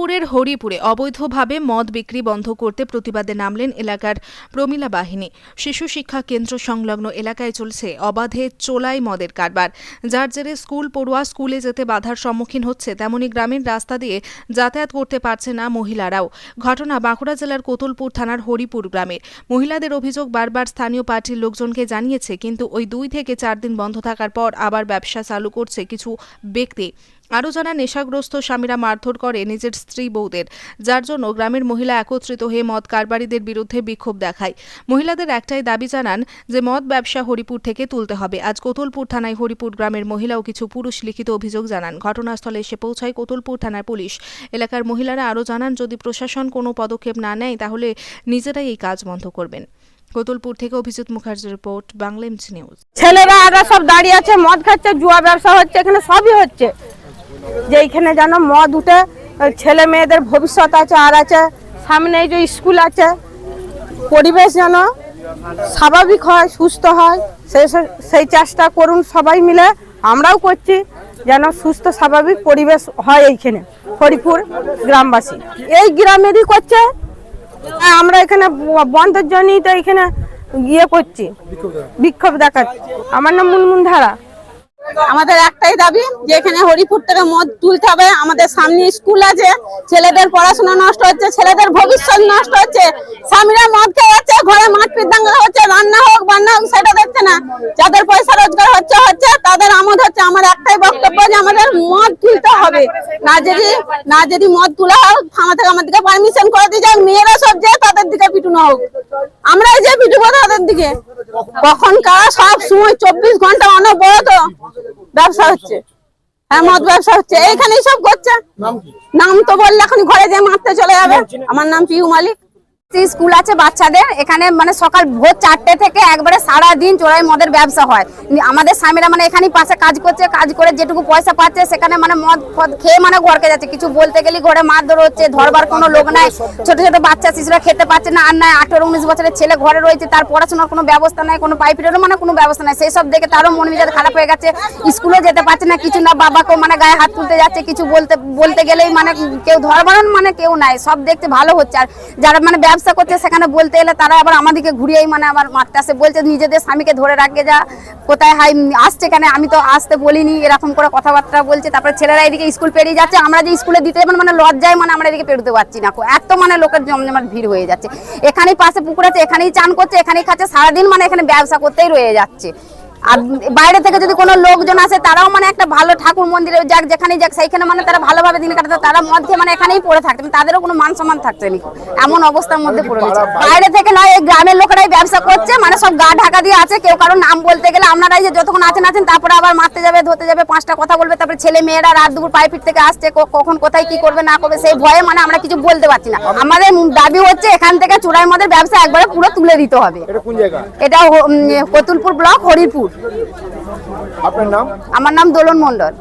কোতুলপুরের হরিপুরে অবৈধভাবে মদ বিক্রি বন্ধ করতে প্রতিবাদে নামলেন এলাকার প্রমিলা বাহিনী। শিশু শিক্ষা কেন্দ্র সংলগ্ন এলাকায় চলছে অবাধে চোলাই মদের কারবার। যার জেরে স্কুল পড়ুয়া স্কুলে যেতে বাধার সম্মুখীন হচ্ছে, তেমনি গ্রামের রাস্তা দিয়ে যাতায়াত করতে পারছে না মহিলারাও। ঘটনা বাঁকুড়া জেলার কোতুলপুর থানার হরিপুর গ্রামের মহিলাদের অভিযোগ বারবার স্থানীয় পার্টির লোকজনকে জানিয়েছে, কিন্তু ওই দুই থেকে চার দিন বন্ধ থাকার পর আবার ব্যবসা চালু করছে কিছু ব্যক্তি। আরও যারা নেশাগ্রস্ত স্বামীরা মারধর করে নিজের স্ত্রী বউদের, যার জন্য গ্রামের মহিলা একত্রিত হয়ে মদ কারবারিদের বিরুদ্ধে বিক্ষোভ দেখায়। মহিলাদের একটাই দাবি জানান যে মদ ব্যবসা হরিপুর থেকে তুলতে হবে। আজ কোতুলপুর থানায় হরিপুর গ্রামের মহিলা ও কিছু পুরুষ লিখিত অভিযোগ জানান। ঘটনাস্থলে এসে পৌঁছায় কোতুলপুর থানার পুলিশ। এলাকার মহিলারা আরও জানান, যদি প্রশাসন কোনো পদক্ষেপ না নেয়, তাহলে নিজেরাই এই কাজ বন্ধ করবেন। কোতুলপুর থেকে অভিজিৎ মুখার্জির রিপোর্ট, বাংলা নিউজ। ছেলেরা আরও সব দাঁড়িয়ে আছে, মদ খাচ্ছে, জুয়া ব্যবসা হচ্ছে, এখানে সবই হচ্ছে। যে এইখানে যেন মদ উঠে ছেলে মেয়েদের ভবিষ্যৎ আছে, আর আছে, সামনে যে স্কুল আছে, পরিবেশ যেন স্বাভাবিক হয়, সুস্থ হয় সেই সেই চেষ্টা করুন সবাই মিলে। আমরাও করছি যেন সুস্থ, স্বাভাবিক পরিবেশ হয় এইখানে হরিপুর গ্রামবাসী। এই গ্রামেরই করছে আমরা এখানে বন্ধের জন্যই তো এখানে ইয়ে করছি, বিক্ষোভ দেখাচ্ছি। আমার নাম মুনমুন ধারা। আমাদের একটাই দাবি যে এখানে হরিপুর থেকে মদ তুলতে হবে। আমাদের সামনে স্কুল আছে, ছেলেদের পড়াশোনা নষ্ট হচ্ছে, ছেলেদের ভবিষ্যৎ নষ্ট হচ্ছে। স্বামীরা মদ খেয়ে যাচ্ছে, ঘরে মাঠ দাঙ্গা হচ্ছে, রান্না হোক, বান্না হোক, সেটা দেখছে না। যাদের পয়সা রোজগার হচ্ছে হচ্ছে, তাদের আমদ হচ্ছে। আমার একটাই বক্তব্য যে আমাদের মদ তুলতে হবে। না যদি না যদি মদ তোলা হোক থানা থেকে আমাদেরকে পারমিশন করে দিয়ে যাক, মেয়েরা সব যে তাদের দিকে পিটুনো হোক। আমরাই যে পিটুবো তাদের দিকে। কখন কারা সব সময় চব্বিশ ঘণ্টা অনবরত ব্যবসা হচ্ছে। হ্যাঁ মদ ব্যবসা হচ্ছে। এইখানেই সব করছে। নাম তো বললে এখন ঘরে যে মারতে চলে যাবে। আমার নাম পিউ মালিক স্কুল আছে বাচ্চাদের, এখানে মানে সকাল ভোর চারটে থেকে একবারে সারা দিন চোরাই মদের ব্যবসা হয়। আমাদের স্বামীরা মানে এখানেই পাশে কাজ করছে, কাজ করে যেটুকু পয়সা পাচ্ছে সেখানে মানে মদ ফদ খেয়ে মানে ঘরকে যাচ্ছে। কিছু বলতে গেলে ঘরে মারধর হচ্ছে, ধরবার কোনো লোক নাই। ছোট ছোট বাচ্চা শিশুরা খেতে পাচ্ছে না, আর নাই আঠেরো উনিশ বছরের ছেলে ঘরে রয়েছে, তার পড়াশোনার কোনো ব্যবস্থা নাই, কোনো পাইপেরও মানে কোনো ব্যবস্থা নাই। সেই সব দেখে তারও মন মেজাজ খারাপ হয়ে গেছে। স্কুলে যেতে পারছে না, কিছু না, বাবাকেও মানে গায়ে হাত তুলতে যাচ্ছে, কিছু বলতে বলতে গেলেই মানে কেউ ধরবার মানে কেউ নাই, সব দেখতে ভালো হচ্ছে। আর যারা মানে ব্যবসা করছে, সেখানে বলতে এলে তারা আবার আমাদেরকে ঘুরিয়েই মানে আবার মারতে আসে। বলছে, নিজেদের স্বামীকে ধরে রাখবে যা, কোথায় হাই, আসছে কেন? আমি তো আসতে বলিনি, এরকম করে কথাবার্তা বলছে। তারপরে ছেলেরা এদিকে স্কুল পেরিয়ে যাচ্ছে, আমরা যে স্কুলে দিতে যাবেন মানে লজ্জায় মানে আমরা এদিকে পেরোতে পারছি না। এত মানে লোকের জমজমাট ভিড় হয়ে যাচ্ছে। এখানেই পাশে পুকুর আছে, এখানেই চান করছে, এখানেই খাচ্ছে, সারাদিন মানে এখানে ব্যবসা করতেই রয়ে যাচ্ছে। আর বাইরে থেকে যদি কোনো লোকজন আসে তারাও মানে একটা ভালো ঠাকুর মন্দিরে যাক যেখানে যাক সেইখানে মানে তারা ভালোভাবে দিন কাটাতো তারা মধ্যে মানে এখানেই পড়ে থাকতো তাদেরও কোনো মান সম্মান থাকতো না এমন অবস্থার মধ্যে পড়ে গেছে বাইরে থেকে নয় এই গ্রামের লোকেরাই ব্যবসা করছে মানে সব গা ঢাকা দিয়ে আছে কেউ কারোর নাম বলতে গেলে আপনারাই যে যতক্ষণ আছেন আছেন তারপরে আবার মারতে যাবে ধরতে যাবে পাঁচটা কথা বলবে তারপরে ছেলে মেয়েরা রাত দুপুর পায়ে পিঠ থেকে আসছে কখন কোথায় কি করবে না করবে সেই ভয়ে মানে আমরা কিছু বলতে পারছি না। আমাদের দাবি হচ্ছে এখান থেকে চূড়াই মদের ব্যবসা একবারে পুরো তুলে দিতে হবে। এটা কোন জায়গা? এটা কতুলপুর ব্লক হরিপুর। আপনার নাম? আমার নাম দোলন মন্ডল